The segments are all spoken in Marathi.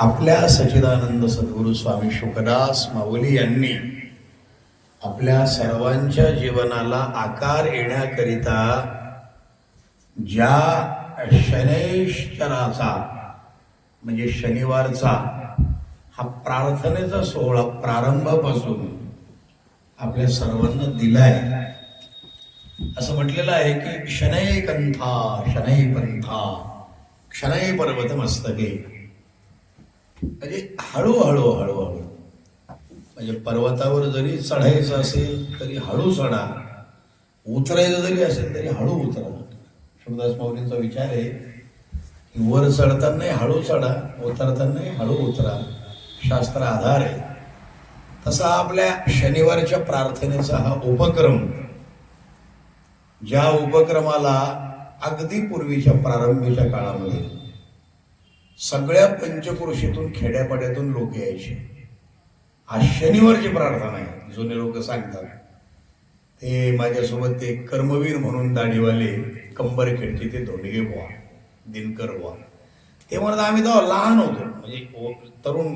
आपल्या सचिदानंद सद्गुरू स्वामी शुकदास माऊली यांनी आपल्या सर्वांच्या जीवनाला आकार येण्याकरिता ज्या शनैश्चराचा म्हणजे शनिवारचा हा प्रार्थनेचा सोहळा प्रारंभापासून आपल्या सर्वांना दिलाय. असं म्हटलेलं आहे की शनैकंथा शनैपंथा शनय क्षणय पर्वत मस्तके म्हणजे हळूहळू हळूहळू म्हणजे पर्वतावर जरी चढायचं असेल तरी हळू चढा. उतरायचं जरी असेल तरी हळू उतरा. शिवदास माऊलींचा विचार आहे की वर चढतानाही हळू चढा उतरतानाही हळू उतरा. शास्त्र आधार आहे. तसा आपल्या शनिवारच्या प्रार्थनेचा हा उपक्रम ज्या उपक्रमाला अगदी पूर्वीच्या प्रारंभीच्या काळामध्ये सगळ्या पंचक्रोशीतून खेड्यापाड्यातून लोक यायचे. आज शनिवारची प्रार्थना आहे जुने लोक सांगतात. ते माझ्यासोबत ते कर्मवीर म्हणून दाढीवाले कंबर खेळचे ते धोंडगे बुवा दिनकर बुवा. ते म्हणत आम्ही तेव्हा लहान होतो. म्हणजे तरुण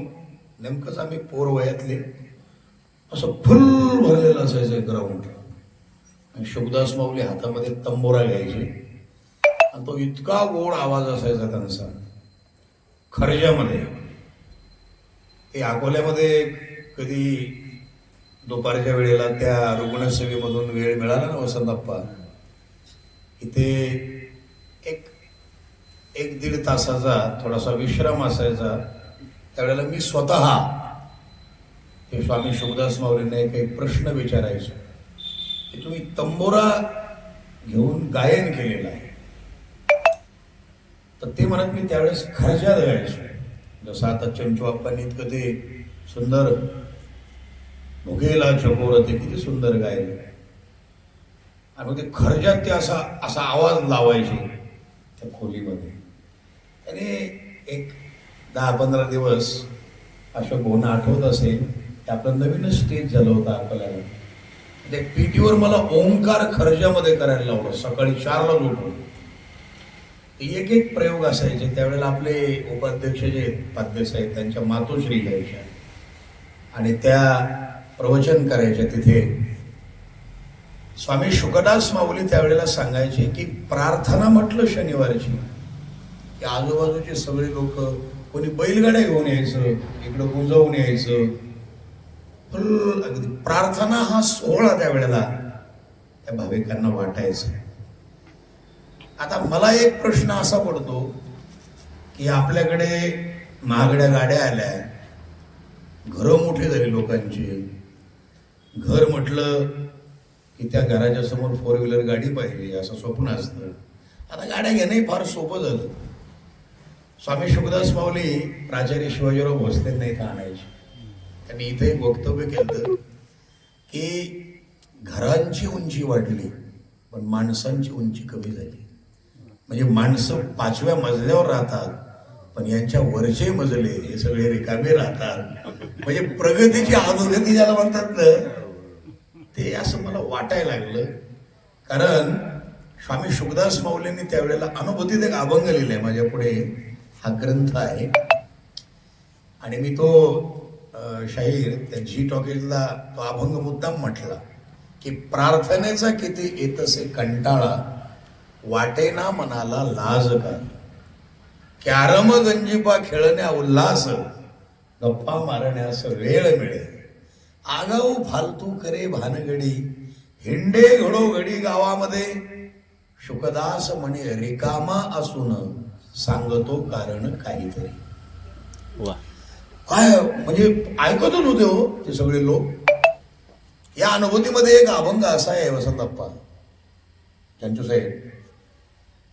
नेमकंच आम्ही पोर वयातले. असं फुल भरलेलं असायचं ग्राउंड आणि शुभदास माऊली हातामध्ये तंबोरा घ्यायचे. आणि तो इतका गोड आवाज असायचा त्यांचा. खर्जामध्ये ते अकोल्यामध्ये कधी दुपारच्या वेळेला त्या रुग्णसेवेमधून वेळ मिळाला ना वसंतप्पा? इथे एक एक दीड तासाचा थोडासा विश्राम असायचा. त्यावेळेला मी स्वतः ते स्वामी शुभदास माऊलींना एक एक प्रश्न विचारायचो. की तुम्ही तंबोरा घेऊन गायन केलेलं आहे. तर ते म्हणत मी त्यावेळेस खर्जात गायचो जसं आता चंचू इतकं ते सुंदर भुगेला चकोर ते किती सुंदर गायले. आणि मग ते खर्जात ते असा असा आवाज लावायचे त्या खोलीमध्ये. त्याने एक दहा पंधरा दिवस असं गोणं आठवत असेल ते आपलं नवीनच स्टेज झालं होतं आपल्याला. म्हणजे त्या पीटीवर मला ओंकार खर्जामध्ये करायला लावलं. सकाळी चारला उठून. एक एक प्रयोग असायचे. त्यावेळेला आपले उपाध्यक्ष जे पाध्यक्ष आहेत त्यांच्या मातोश्री घ्यायच्या. आणि त्या प्रवचन करायच्या तिथे. स्वामी शुकदास माऊली त्यावेळेला सांगायचे की प्रार्थना म्हटलं शनिवारची. की आजूबाजूचे सगळे लोक कोणी बैलगाड्या घेऊन यायचं इकडं गुंजावून यायचं. फुल अगदी प्रार्थना हा सोहळा त्यावेळेला त्या भाविकांना वाटायचा. आता मला एक प्रश्न असा पडतो की आपल्याकडे महागड्या गाड्या आल्या घरं मोठी झाली लोकांची. घर म्हटलं की त्या घराच्या समोर फोर व्हीलर गाडी पाहिजे असं स्वप्न असतं. आता गाड्या घेणंही फार सोपं झालं. स्वामी शुभदास माऊली प्राचार्य शिवाजीराव भोसलेंना इथं आणायचे. त्यांनी इथे एक वक्तव्य केलं की घरांची उंची वाढली पण माणसांची उंची कमी झाली. म्हणजे माणसं पाचव्या मजल्यावर राहतात पण यांच्या वरचे मजले हे सगळे रिकामे राहतात. म्हणजे प्रगतीची अधोगती ज्याला म्हणतात ना ते असं मला वाटायला लागलं. कारण स्वामी शुभदास माऊलींनी त्यावेळेला अनुभूतीत एक अभंग लिहिलाय माझ्या पुढे. हा ग्रंथ आहे. आणि मी तो शाहीर त्या जी टॉकीजला तो अभंग मुद्दाम म्हटला की प्रार्थनेचा किती येतसे कंटाळा वाटेना मनाला लाज काय कॅरम गंजिपा खेळण्या उल्हास गप्पा मारण्यास वेळ मिळेल. आगाऊ फालतू करे भानगडी हिंडे घडोघडी गावामध्ये. शुकदास म्हणे रिकामा असून सांगतो कारण काहीतरी. काय म्हणजे ऐकतच होते हो ते सगळे लोक. या अनुभूतीमध्ये एक अभंग असा आहे वसंतप्पा. चंचू साहेब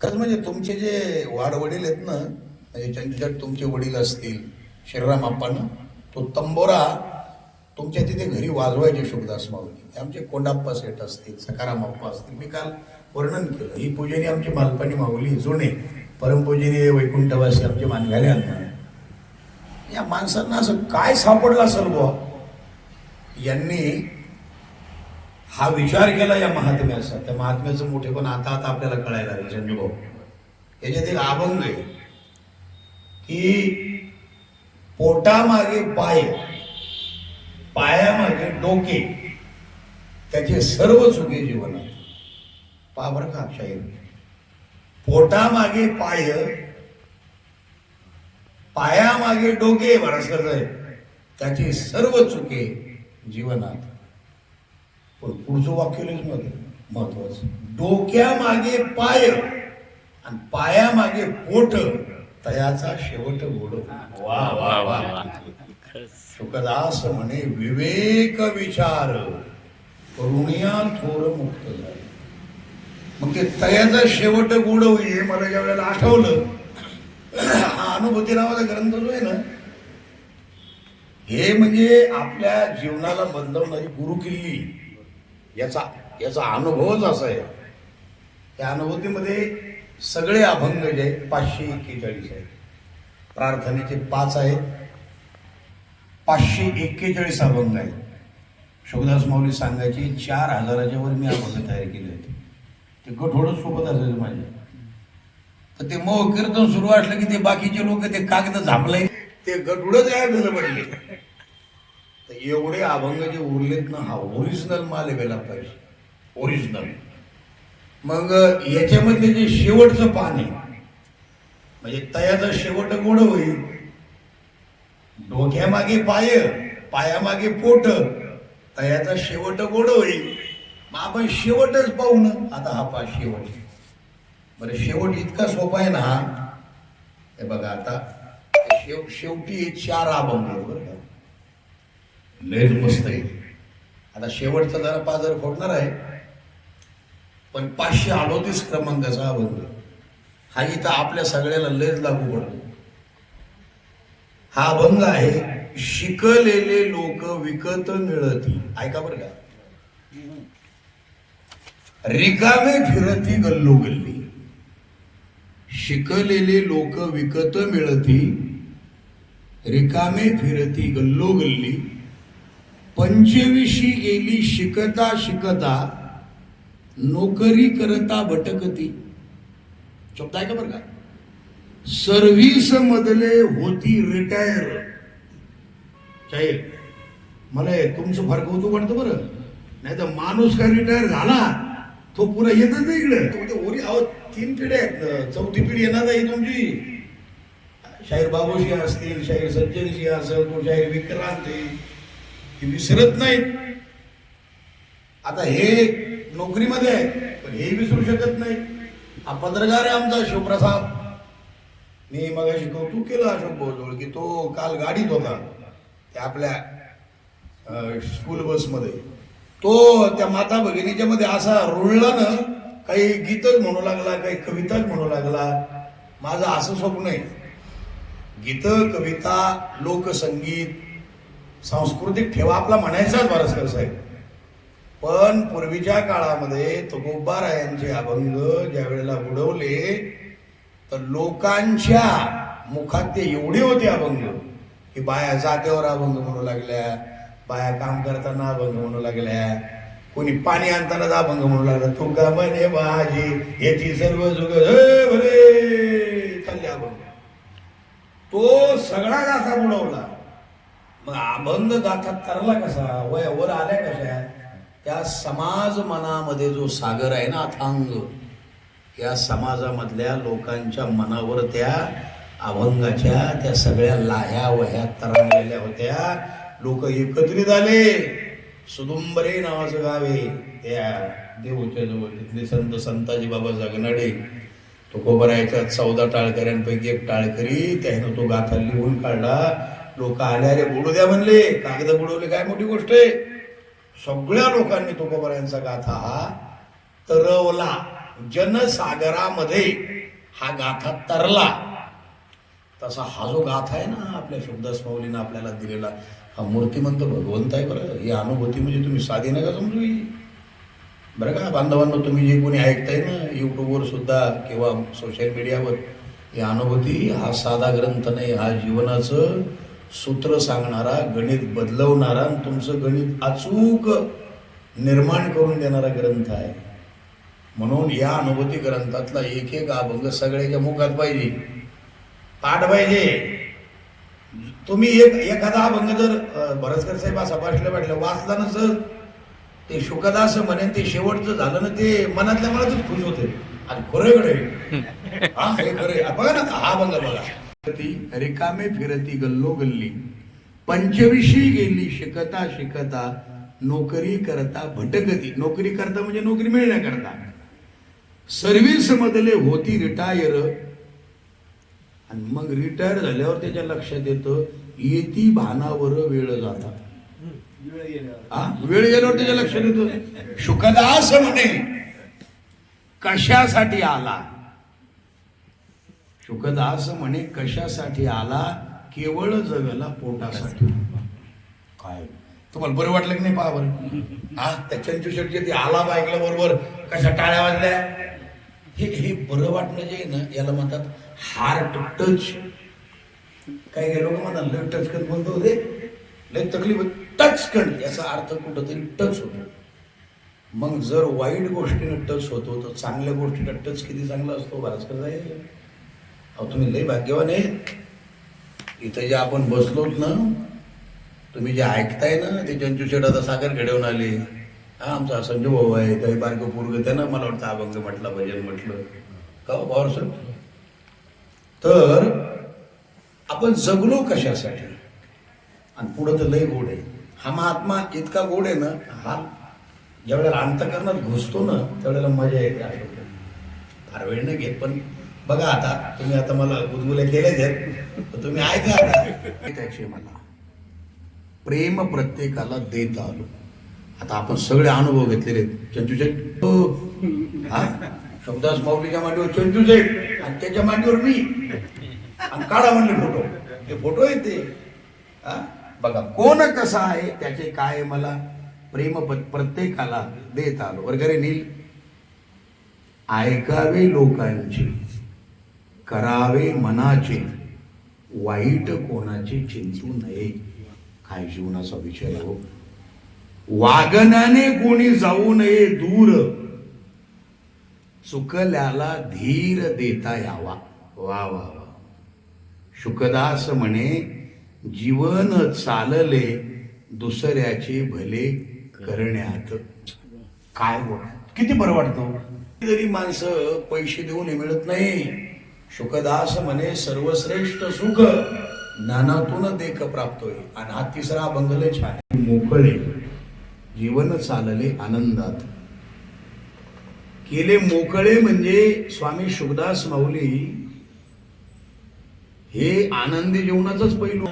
खरंच म्हणजे तुमचे जे वाडवडील आहेत ना म्हणजे चंदूचट तुमचे वडील असतील श्रीराम आप्पानं तो तंबोरा तुमच्या तिथे घरी वाजवायचे शुभदास माऊली आमचे कोंडाप्पा सेठ असतील सकाराम अप्पा असतील. मी काल वर्णन केलं. ही पूजेने आमची मालपाणी माऊली जुने परमपूजेने वैकुंठवासी आमचे मानघाले या माणसांना असं काय सापडलं असेल बुवा? यांनी हा विचार केला या महात्म्याचा. त्या महात्म्याचं मोठेपण आता आता आपल्याला कळायला लागलं संजू याच्यात एक अभंग आहे की पोटामागे पाय पायामागे डोके त्याचे सर्व चुके जीवनात. पहा बरं का शाहीर पोटामागे पाय पायामागे डोके बराच आहे. त्याचे सर्व चुके जीवनात. पण पुढचं वाक्य लयच महत्व- महत्वाचं. डोक्यामागे पाय आणि पायामागे पोट तयाचा शेवट गोड. वा वा वा. सुखदास म्हणे विवेक विचार. करुणिया थोर मुक्त झाले. मग ते तयाचा शेवट गोड होईल हे मला ज्या वेळेला आठवलं. हा अनुभूती नावाचा ग्रंथ जो आहे ना हे म्हणजे आपल्या जीवनाला बदलवणारी गुरुकिल्ली. याचा याचा अनुभवच असा आहे. त्या अनुभूतीमध्ये सगळे अभंग जे आहेत पाचशे एक्केचाळीस आहेत. प्रार्थनेचे पाच आहेत. पाचशे एक्केचाळीस अभंग आहेत. शोभदास माऊली सांगायचे चार हजाराच्या वर मी अभंग तयार केले होते. ते गठोडच सोबत असायचं माझे. तर ते मग कीर्तन सुरू असलं की ते बाकीचे लोक ते कागद झापलंय. ते गठुडच गायब झालं पडले तर एवढे अभंग जे उरलेत ना हा ओरिजिनल माल व्हायला पाहिजे ओरिजिनल मग याच्यामधले जे शेवटचं पान आहे म्हणजे तयाचा शेवट गोड होईल. डोक्यामागे पाय पायामागे पोट तयाचा शेवट गोड होईल. मग आपण शेवटच पाहू ना आता हा पा शेवट. बरं शेवट इतका सोपा आहे ना हा. हे बघा आता शेव शेवटी चार अभंग बरोबर बरं का. लयच मस्त आहे. आता शेवटचा जरा पाजर फोडणार आहे. पण पाचशे अडोतीस क्रमांकाचा अभंग हा इथं आपल्या सगळ्याला लयच लागू पडतो. हा अभंग आहे शिकलेले लोक विकत मिळती. ऐका बरं का. रिकामे फिरती गल्लो गल्ली. शिकलेले लोक विकत मिळती. रिकामे फिरती गल्लो गल्ली. पंचवीशी गेली शिकता शिकता नोकरी करता भटकती. शब्द आहे का बरं का? सर्व्हिस मधले होती रिटायर शाहीर मला तुमचं फार कौतुक वाटतं बरं. नाही तर माणूस काय रिटायर झाला तो पुरा येतच नाही इकडे. तो ओरी अहो तीन पिढ्या आहेत चौथी पिढी येणार आहे तुमची. शाहीर बाबूशी असतील शाहीर सज्जनशी असेल तो शाहीर विक्रांत आहे. ते विसरत नाहीत. आता हे नोकरीमध्ये आहे पण हे विसरू शकत नाही हा पत्रकार आहे आमचा शिवप्रसाद. मी मग कौतुक केलं अशोक भाऊजवळ की तो काल गाडीत होता त्या आपल्या स्कूल बसमध्ये तो त्या माता भगिनीच्या मध्ये असा रुळला ना काही गीतच म्हणू लागला काही कविताच म्हणू लागला. माझं असं स्वप्न आहे. गीत कविता लोकसंगीत सांस्कृतिक ठेवा आपला म्हणायचाच वारसकर साहेब. पण पूर्वीच्या काळामध्ये तुकोबारायांचे अभंग ज्या वेळेला बुडवले तर लोकांच्या मुखात ते एवढे होते अभंग की बाया जात्यावर अभंग म्हणू लागल्या बाया काम करताना अभंग म्हणू लागल्या कोणी पाणी आणतानाच अभंग म्हणू लागला तू का म्हणे बाजी याची सर्व जुग भरे चालले अभंग. तो सगळा गाथा बुडवला. मग अभंग गाथा तरला कसा? वय वर आल्या कशा? त्या समाज मनामध्ये जो सागर आहे ना अथांग या समाजामधल्या लोकांच्या मनावर त्या अभंगाच्या त्या सगळ्या लाह्या वह्या तरंगलेल्या होत्या. लोक एकत्रित आले. सुदुंबरे नावाचं गाव आहे. त्या देवच्या जवळ. तिथले संत संताजी बाबा जगनाडे. तुकोबरायच्या चौदा टाळकऱ्यांपैकी एक टाळकरी त्यानं तो गाथा लिहून काढला. लोक आले अरे बुडू द्या म्हणले कागद बुडवले काय मोठी गोष्ट आहे? सगळ्या लोकांनी तुकोबरायांचा गाथा हा तरवला. जनसागरामध्ये हा गाथा तरला. तसा हा जो गाथा आहे ना आपल्या शब्दस्माऊलीनं आपल्याला दिलेला हा मूर्तिमंत भगवंत आहे बरं. ही अनुभूती म्हणजे तुम्ही साधी नका समजू ही. बरं का बांधवांना तुम्ही जे कोणी ऐकताय ना यूट्यूबवर सुद्धा किंवा सोशल मीडियावर ही अनुभूती हा साधा ग्रंथ नाही हा जीवनाचं सूत्र सांगणारा गणित बदलवणारा आणि तुमचं गणित अचूक निर्माण करून देणारा ग्रंथ आहे. म्हणून या अनुभूती ग्रंथातला एक एक अभंग सगळ्याच्या मुखात पाहिजे. पाठ पाहिजे. तुम्ही एक एखादा अभंग जर भरतकर साहेब असा वाचलं वाटलं वाचला ना सर ते शुकदास म्हणे ते शेवटचं झालं ना ते मनातल्या मनातच खुश होते. आणि खरं कडे हा हे खरं बघा ना हा अभंग बघा. रिकामे फिरती गल्लो गल्ली. पंचविशी गेली शिकता शिकता नोकरी करता भटकती. नोकरी करता म्हणजे नोकरी मिळण्याकरता. सर्व्हिस मधले होती रिटायर आणि मग रिटायर झाल्यावर त्याच्या लक्षात येतं येती भानावर वेळ जाता. वेळ गेल्यावर त्याच्या लक्षात येतं. शुकदास म्हणे कशासाठी आला? शुकदास म्हणे कशासाठी आला? केवळ जगला पोटासाठी. काय? तुम्हाला बरं वाटलं की नाही पहा बरं? हा त्या चंचू ते आला ऐकल्या बरोबर कशा टाळ्या वाजल्या? हे हे बरं वाटणं जे आहे ना याला म्हणतात हार्ट टच काही काही लोक म्हणतात लय टच करत बोलतो होते लय तकलीफ टच कर याचा अर्थ कुठंतरी टच होतो. मग जर वाईट गोष्टीनं टच होतो तर चांगल्या गोष्टीनं टच किती चांगला असतो? भास्कर जाईल अहो तुम्ही लय भाग्यवान आहेत. इथं जे आपण बसलोत ना तुम्ही जे ऐकताय ना ते चंचू शेट आता सागर घडवून आले. हा आमचा संजू भाऊ आहे काही बारकं पूर्ग त्यानं मला वाटतं अभंग म्हटलं भजन म्हटलं. का हो, पवार सर तर आपण जगलो कशासाठी? आणि पुढं तर लय गोड आहे. हा महात्मा इतका गोड आहे ना हा ज्यावेळेला अंतकरणात घुसतो ना त्यावेळेला मजा येते. फार वेळ नाही घेत पण बघा आता तुम्ही आता मला गुदगुले केल्याच आहेत तुम्ही ऐका आता. मला प्रेम प्रत्येकाला देत आलो. आता आपण सगळे अनुभव घेतलेले आहेत. हो. हा. शब्दास माऊलीच्या मांडीवर चंचू आणि त्याच्या मांडीवर मी. आणि काढा म्हणले फोटो. ते फोटो येते ते. हा? बघा कोण कसा आहे त्याचे काय मला प्रेम प्रत्येकाला देत आलो. वगैरे नील? ऐकावे लोकांची. करावे मनाचे. वाईट कोणाचे चिंतू नये. काय जीवनाचा विषय हो. वागण्याने कोणी जाऊ नये दूर. चुकल्याला धीर देता यावा. वा वा वा. शुकदास म्हणे जीवन चालले दुसऱ्याचे भले करण्यात. काय किती बरं वाटतं हो. तरी माणसं पैसे देऊन हे मिळत नाही. शुकदास म्हणे सर्वश्रेष्ठ सुख ज्ञानातून देख प्राप्त होईल आणि हा तिसरा अभंग छान मोकळे जीवन चालले आनंदात. केले मोकळे म्हणजे स्वामी शुकदास माऊली हे आनंदी जीवनाचंच पहिलू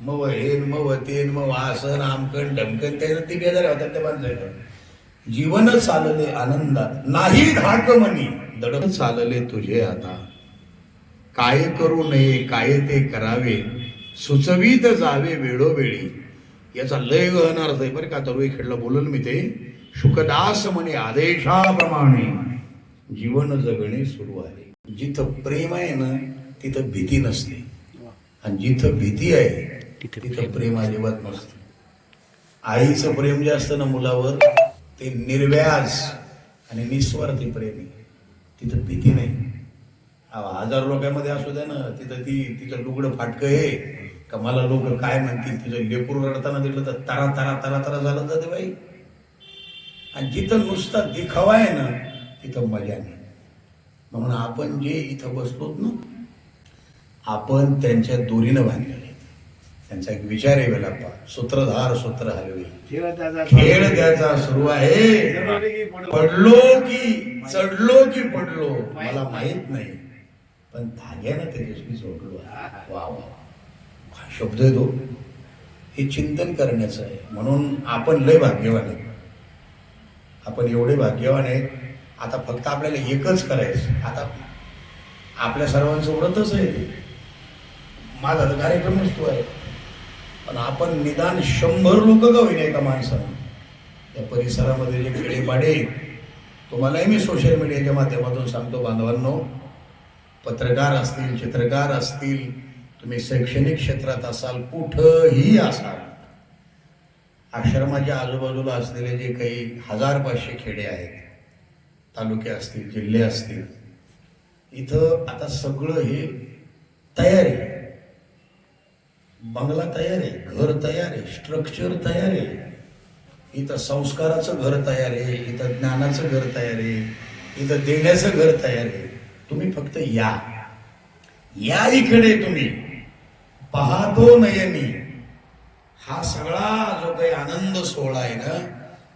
मग हेन मग वतेन मग वासन आमकण ढमकण त्यानं ते बेजार होतात त्या माणसाचं जीवन चालले आनंदात. नाही धाक मनी दडप चालले तुझे आता. काय करू नये काय ते करावे सुचवीत जावे वेळोवेळी. याचा लय गहन अर्थ आहे बरं का तरुई खेळला बोलल मी ते. शुकदास म्हणे आदेशाप्रमाणे जीवन जगणे सुरू आहे. जिथं प्रेम आहे ना तिथं भीती नसते. आणि जिथं भीती आहे तिथं प्रेम अजिबात नसतं. आईचं प्रेम जे असतं ना मुलावर ते निर्व्याज आणि निस्वार्थी प्रेम. आहे तिथं भीती नाही. हजार लोकांमध्ये असू द्या ना तिथं ती तिचं लुगडं फाटकं आहे. का मला लोक काय म्हणतील? तिचं लेकरू रडताना दिलं तर तरा तरा तरा तरा झालं जाते बाई. आणि जिथं नुसता दिखावा आहे ना तिथं मजा नाही. म्हणून आपण जे इथं बसलोत ना आपण त्यांच्या दोरीनं बांधलेले. त्यांचा एक विचार आहे वेलाप्पा. सूत्रधार सूत्र हलवे. खेळ त्याचा सुरू आहे. पडलो की चढलो की पडलो मला माहीत नाही. पण धाग्यानं त्याच्याशी जोडलो वा वा हा शब्द आहे तो? हे चिंतन करण्याचं आहे. म्हणून आपण लय भाग्यवान आहे आपण एवढे भाग्यवान आहेत. आता फक्त आपल्याला एकच करायचं आता आपल्या सर्वांचं व्रतच आहे ते. माझा तर कार्यक्रमच तो आहे. पण आपण निदान शंभर लोक का एका माणसानं. त्या परिसरामध्ये जे खेडेपाडे तुम्हालाही मी सोशल मीडियाच्या माध्यमातून सांगतो बांधवांनो. पत्रकार असतील चित्रकार असतील तुम्ही शैक्षणिक क्षेत्रात असाल कुठंही असाल आश्रमाच्या आजूबाजूला असलेले जे काही हजार पाचशे खेडे आहेत तालुके असतील जिल्हे असतील इथं आता सगळं हे तयारी बंगला तयार आहे घर तयार आहे स्ट्रक्चर तयार आहे. इथं संस्काराचं घर तयार आहे इथं ज्ञानाचं घर तयार आहे इथं देण्याचं घर तयार आहे. तुम्ही फक्त या. या इकडे तुम्ही. पाहतो नयनी. हा सगळा जो काही आनंद सोहळा आहे ना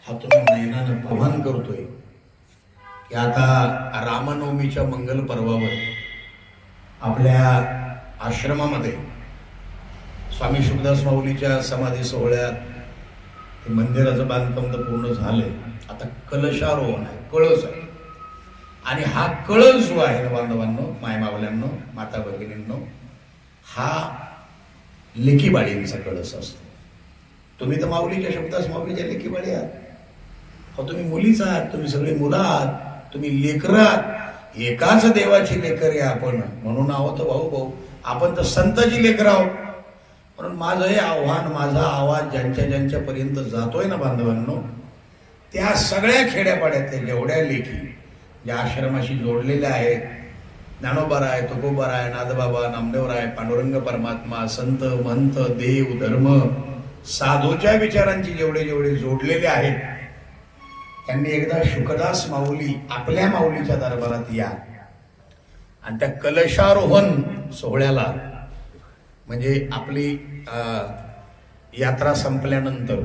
हा तुम्ही नयनानं पवन करतोय. की आता रामनवमीच्या मंगल पर्वावर आपल्या आश्रमामध्ये स्वामी शुभदास माऊलीच्या समाधी सोहळ्यात ते मंदिराचं बांधकाम तर पूर्ण झालंय. आता कलशारोहण आहे कळस आहे. आणि हा कळस जो आहे ना बांधवांनो मायमावल्यांनो माता भगिनींनो हा लेकीबाळींचा कळस असतो. तुम्ही तर माऊलीच्या शब्दास माऊलीच्या लेकीबाळी आहात. अहो तुम्ही मुलीच आहात तुम्ही सगळे मुलं आहात तुम्ही लेकरं आहात. एकाच देवाची लेकर आहे आपण. म्हणून आहोत भाऊ भाऊ आपण तर संताची लेकर आहोत. म्हणून माझं हे आव्हान माझा आवाज ज्यांच्या ज्यांच्यापर्यंत जातोय ना बांधवांनो त्या सगळ्या खेड्यापाड्यातल्या जेवढ्या लेखी या आश्रमाशी जोडलेल्या आहेत. ज्ञानोबाराय तुकोबाराय नादबाबा नामदेवराय पांडुरंग परमात्मा संत मंत देव धर्म साधूच्या विचारांची जेवढे जेवढे जोडलेले आहेत त्यांनी एकदा शुकदास माऊली आपल्या माऊलीच्या दरबारात या. आणि त्या कलशारोहण सोहळ्याला म्हणजे आपली यात्रा संपल्यानंतर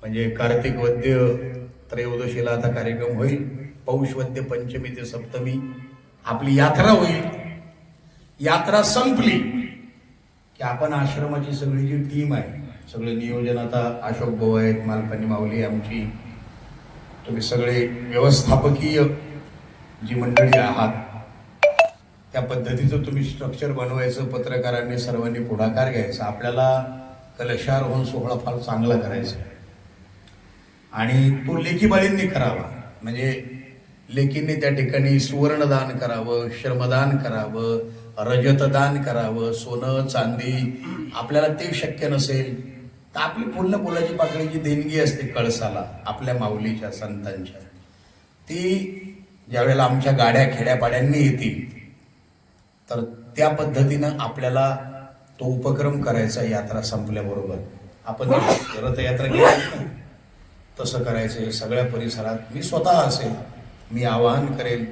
म्हणजे कार्तिक वद्य त्रयोदशीला आता कार्यक्रम होईल. पौष वद्य पंचमी ते सप्तमी. आपली यात्रा होईल. यात्रा संपली की आपण आश्रमाची सगळी जी टीम आहे सगळं नियोजन आता अशोक भाऊ आहेत मालपणी माऊली आमची. तुम्ही सगळे व्यवस्थापकीय जी मंडळी आहात त्या पद्धतीचं तुम्ही स्ट्रक्चर बनवायचं पत्रकारांनी सर्वांनी पुढाकार घ्यायचा. आपल्याला कलशारोहण सोहळा फार चांगला करायचा आहे. आणि तो लेकीबाळींनी करावा. म्हणजे लेकींनी त्या ठिकाणी सुवर्णदान करावं श्रमदान करावं रजतदान करावं सोनं चांदी आपल्याला ते शक्य नसेल तर आपली पूर्ण फुलाची पाकळीची देणगी असते कळसाला आपल्या माऊलीच्या संतांच्या ती ज्यावेळेला आमच्या गाड्या खेड्यापाड्यांनी येतील तर त्या पद्धतीनं आपल्याला तो उपक्रम करायचा यात्रा संपल्याबरोबर. आपण रथयात्रा केली. तसं करायचं हे सगळ्या परिसरात मी स्वतः असेल मी आवाहन करेल.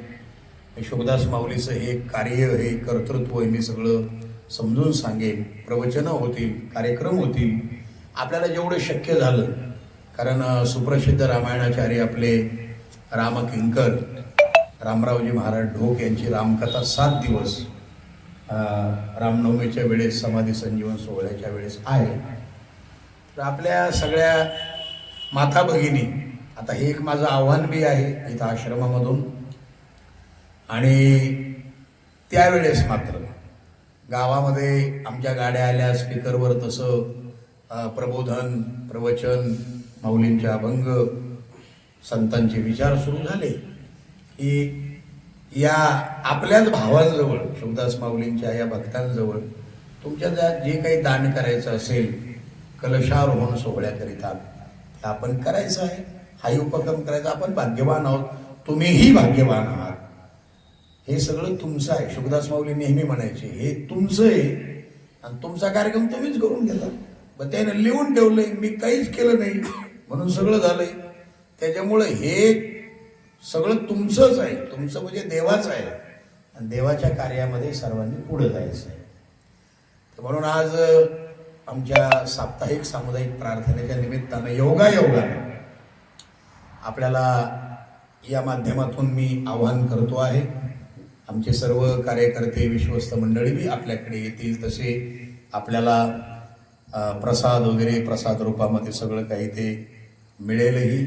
मी शुभदास माऊलीचं हे कार्य हे कर्तृत्व हे मी सगळं समजून सांगेन. प्रवचनं होतील कार्यक्रम होतील. आपल्याला जेवढं शक्य झालं कारण सुप्रसिद्ध रामायणाचार्य आपले रामकिंकर रामरावजी महाराज ढोक यांची रामकथा सात दिवस रामनवमीच्या वेळेस समाधी संजीवन सोहळ्याच्या वेळेस आहे. तर आपल्या सगळ्या माता भगिनी आता हे एक माझं आव्हान बी आहे इथं आश्रमामधून. आणि त्यावेळेस मात्र गावामध्ये आमच्या गाड्या आल्या स्पीकरवर तसं प्रबोधन प्रवचन माऊलींचे अभंग संतांचे विचार सुरू झाले. की या आपल्याच भावांजवळ शिवदास माऊलींच्या या भक्तांजवळ तुमच्या ज्या जे काही दान करायचं असेल कलशारोहण सोहळ्याकरिता आपण करायचं आहे. हाही उपक्रम करायचा. आपण भाग्यवान आहोत. तुम्हीही भाग्यवान आहात. हे सगळं तुमचं आहे. शुभदास माऊली नेहमी म्हणायचे हे तुमचं आहे आणि तुमचा कार्यक्रम तुम्हीच करून घेता. मग त्याने लिहून ठेवलंय मी काहीच केलं नाही. म्हणून सगळं झालंय. त्याच्यामुळं हे सगळं तुमचंच आहे. तुमचं म्हणजे देवाचं आहे. आणि देवाच्या कार्यामध्ये सर्वांनी पुढे जायचं आहे. तर म्हणून आज आमच्या साप्ताहिक सामुदायिक प्रार्थनेच्या निमित्तानं योगा आपल्याला या माध्यमातून मी आवाहन करतो आहे. आमचे सर्व कार्यकर्ते विश्वस्त मंडळी बी आपल्याकडे येतील. तसे आपल्याला प्रसाद वगैरे प्रसाद रूपामध्ये सगळं काही ते मिळेलही.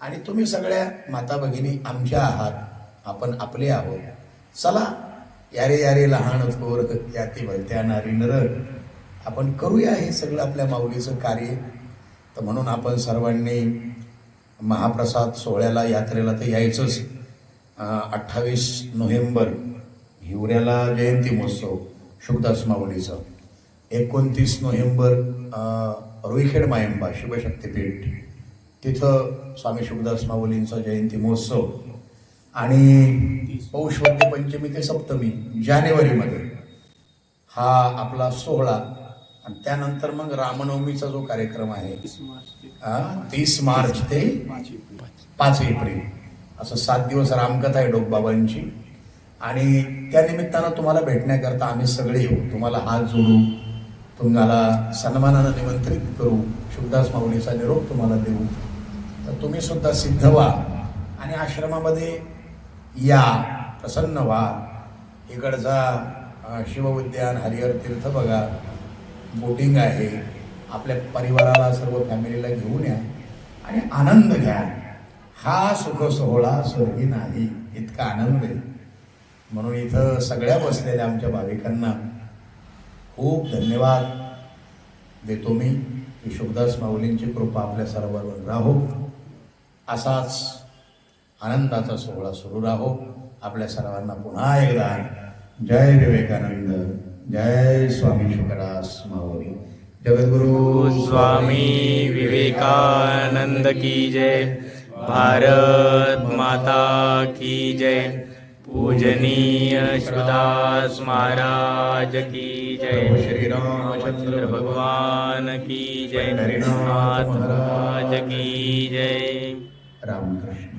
आणि तुम्ही सगळ्या माता भगिनी आमच्या आहात. आपण आपले आहोत. चला यारे यारे लहान थोर याती भलत्या नारी नर आपण करूया हे सगळं आपल्या माऊलीचं कार्य. तर म्हणून आपण सर्वांनी महाप्रसाद सोहळ्याला यात्रेला तर यायचंच. अठ्ठावीस नोव्हेंबर हिवऱ्याला जयंती महोत्सव शुभदास माऊलीचा. एकोणतीस नोव्हेंबर रुईखेड मायंबा शिवशक्तीपीठ. तिथं स्वामी शुभदास माऊलींचा जयंती महोत्सव. आणि पौष पंचमी ते सप्तमी जानेवारीमध्ये हा आपला सोहळा आणि त्यानंतर मग रामनवमीचा जो कार्यक्रम आहे तीस मार्च ते पाच एप्रिल. असं सात दिवस रामकथा आहे डोकबाबांची. आणि त्या निमित्तानं तुम्हाला भेटण्याकरता आम्ही सगळे येऊ. तुम्हाला हात जोडू. तुम्हाला सन्मानानं निमंत्रित करू. शुभदास माऊलीचा निरोप तुम्हाला देऊ. तर तुम्ही सुद्धा सिद्ध व्हा. आणि आश्रमामध्ये या. प्रसन्न व्हा. इकडचा शिवउद्यान हरिहर तीर्थ बघा. बोटिंग आहे आपल्या परिवाराला सर्व फॅमिलीला घेऊन या आणि आनंद घ्या. हा सुख सोहळा स्वर्गी नाही इतका आनंद आहे. म्हणून इथं सगळ्या बसलेल्या आमच्या भाविकांना खूप धन्यवाद देतो मी. की शुभदास माऊलींची कृपा आपल्या सर्वांवर राहो. असाच आनंदाचा सोहळा सुरू राहो. आपल्या सर्वांना पुन्हा एकदा जय विवेकानंद. जय स्वामी माऊली जगद्गुरु स्वामी विवेकानंद की जय। भारत माता की जय। पूजनीय शुदास महाराज की जय। श्री रामचंद्र भगवान की जय। नाथ महाराज की जय। रामकृष्ण।